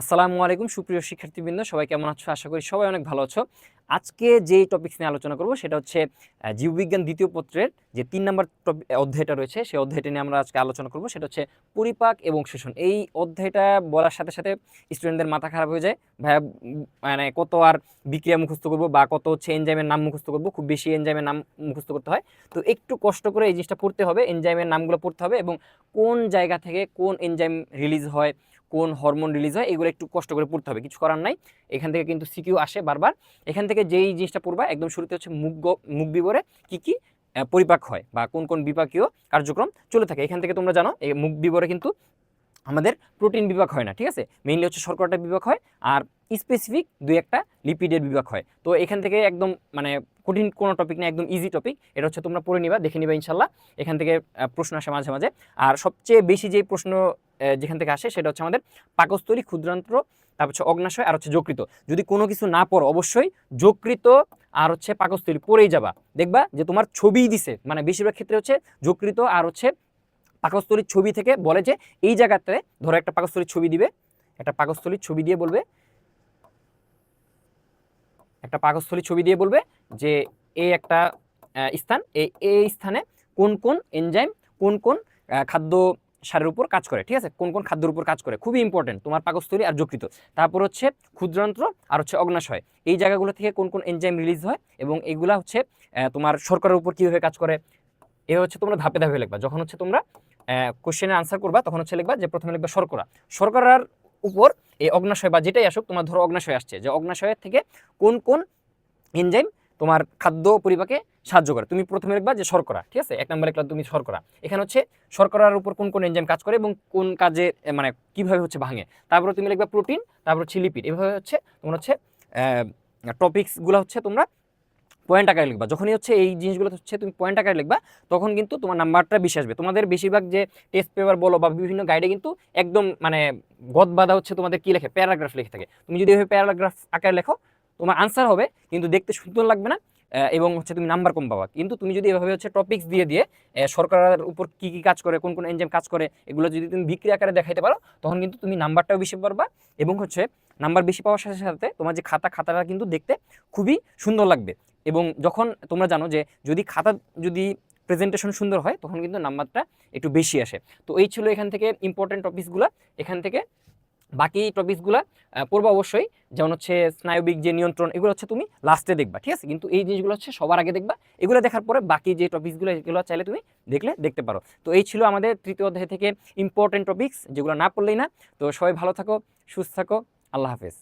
আসসালামু আলাইকুম, সুপ্রিয় শিক্ষার্থীবৃন্দ, সবাই কেমন আছো? আশা করি সবাই অনেক ভালো আছো। আজকে যেই টপিকস নিয়ে আলোচনা করব, সেটা হচ্ছে জীববিজ্ঞান দ্বিতীয় পত্রের যে তিন নম্বর অধ্যায়টা রয়েছে, সেই অধ্যায়টা নিয়ে আমরা আজকে আলোচনা করব। সেটা হচ্ছে পরিপাক এবং শোষণ। এই অধ্যায়টা বলার সাথে সাথে স্টুডেন্টদের মাথা খারাপ হয়ে যায়। ভাইয়া মানে কত আর বিক্রিয়া মুখস্থ করব বা কত হচ্ছে এনজাইমের নাম মুখস্থ করব, খুব বেশি এনজাইমের নাম মুখস্থ করতে হয়। তো একটু কষ্ট করে এই জিনিসটা পড়তে হবে এনজাইমের নামগুলো পড়তে হবে এবং কোন জায়গা থেকে কোন এনজাইম রিলিজ হয় কোন হরমোন রিলিজ হয়, এগুলো একটু কষ্ট করে পড়তে হবে, কিছু করার নাই। এখান থেকে কিন্তু সিকিউ আসে বারবার। এখান থেকে যেই জিনিসটা পড়বা, একদম শুরুতে হচ্ছে মুখ মুখ বিবরে কী কী পরিপাক হয় বা কোন কোন বিপাকীয় কার্যক্রম চলে থাকে। এখান থেকে তোমরা জানো, এই মুখ বিবরে কিন্তু আমাদের প্রোটিন বিভাগ হয় না, ঠিক আছে? মেইনলি হচ্ছে শর্করাটা বিভাগ হয় আর স্পেসিফিক দুই একটা লিপিডের বিভাগ হয়। তো এখান থেকে একদম মানে কঠিন কোনো টপিক না, একদম ইজি টপিক এটা হচ্ছে তোমরা পড়ে নিবা, দেখে নিবা ইনশাল্লাহ। এখান থেকে প্রশ্ন আসে মাঝে মাঝে। আর সবচেয়ে বেশি যে প্রশ্ন যেখান থেকে আসে সেটা হচ্ছে আমাদের পাকস্থলী, ক্ষুদ্রান্ত্র, তারপর হচ্ছে অগ্নাশয় আর হচ্ছে যকৃত। যদি কোনো কিছু না পড়ো, অবশ্যই যকৃত আর হচ্ছে পাকস্থলী পড়েই যাবা। দেখবা যে তোমার ছবি দিছে মানে বেশিরভাগ ক্ষেত্রে হচ্ছে যকৃত আর হচ্ছে পাকস্থলীর ছবি থেকে বলে যে এই জায়গাতে ধরো একটা পাকস্থলীর ছবি দিবে, একটা পাকস্থলীর ছবি দিয়ে বলবে, একটা পাকস্থলীর ছবি দিয়ে বলবে যে এই একটা স্থান এই এই স্থানে কোন কোন এনজাইম কোন কোন খাদ্য সারের উপর কাজ করে, ঠিক আছে? কোন কোন খাদ্যের উপর কাজ করে, খুবই ইম্পর্টেন্ট তোমার পাকস্থলী আর যকৃত তারপর হচ্ছে ক্ষুদ্রান্ত্র আর হচ্ছে অগ্নাশয়। এই জায়গাগুলো থেকে কোন কোন এনজাইম রিলিজ হয় এবং এগুলা হচ্ছে তোমার শর্করার উপর কীভাবে কাজ করে, এ হচ্ছে তোমরা ধাপে ধাপে লিখবা। যখন হচ্ছে তোমরা কোশ্চেনের আনসার করবা, তখন হচ্ছে লিখবা যে প্রথমে লিখবা শর্করা। শর্করার উপর এই অগ্নাশয় বা যেটাই আসুক, তোমার ধরো অগ্নাশয় আসছে। যে অগ্নাশয়ের থেকে কোন কোন এনজাইম তোমার খাদ্য পরিপাকে সাহায্য করে। তুমি প্রথমে লিখবা যে শর্করা, ঠিক আছে? এক নম্বর লিখলা তুমি শর্করা। এখানে হচ্ছে শর্করার উপর কোন কোন এনজাইম কাজ করে এবং কোন কাজে মানে কীভাবে হচ্ছে ভাঙে। তারপরে তুমি লিখবা প্রোটিন তারপর হচ্ছে লিপিড এভাবে হচ্ছে তোমার হচ্ছে টপিকসগুলো হচ্ছে তোমরা পয়েন্ট আকারে লিখবা। যখনই হচ্ছে এই জিনিসগুলো হচ্ছে তুমি পয়েন্ট আকারে লিখবা, তখন কিন্তু তোমার নাম্বারটা বেশি আসবে। তোমাদের বেশিরভাগ যে টেস্ট পেপার বলো বা বিভিন্ন গাইডে কিন্তু একদম মানে গদ বাঁধা হচ্ছে তোমাদের কি লেখে? প্যারাগ্রাফ লিখে থাকে। তুমি যদি প্যারাগ্রাফ আকারে লেখো, তোমার আনসার হবে, কিন্তু দেখতে সুন্দর লাগবে না। এবং হচ্ছে তুমি নাম্বার কম পাবা। কিন্তু তুমি যদি এভাবে হচ্ছে টপিক্স দিয়ে দিয়ে সরকারের উপর কী কী কাজ করে, কোন কোন এনজাইম কাজ করে, এগুলো যদি তুমি বিক্রি আকারে দেখাইতে পারো, তখন কিন্তু তুমি নাম্বারটাও বেশি পারবা এবং হচ্ছে নাম্বার বেশি পাওয়ার সাথে সাথে তোমার যে খাতা, খাতাটা কিন্তু দেখতে খুবই সুন্দর লাগবে। এবং যখন তোমরা জানো যে যদি খাতা যদি প্রেজেন্টেশন সুন্দর হয়, তখন কিন্তু নাম্বারটা একটু বেশি আসে। তো এই ছিল এখান থেকে ইম্পর্টেন্ট টপিকসগুলো এখান থেকে বাকি টপিকসগুলো পড়ব অবশ্যই। যেমন হচ্ছে স্নায়বিক যে নিয়ন্ত্রণ, এগুলো হচ্ছে তুমি লাস্টে দেখবা, ঠিক আছে? কিন্তু এই জিনিসগুলো হচ্ছে সবার আগে দেখবা। এগুলো দেখার পরে বাকি যে টপিকসগুলো এগুলো চাইলে তুমি দেখলে, দেখতে পারো। তো এই ছিল আমাদের তৃতীয় অধ্যায় থেকে ইম্পর্টেন্ট টপিকস যেগুলো না পড়লেই না। তো সবাই ভালো থাকো, সুস্থ থাকো, আল্লাহ হাফেজ।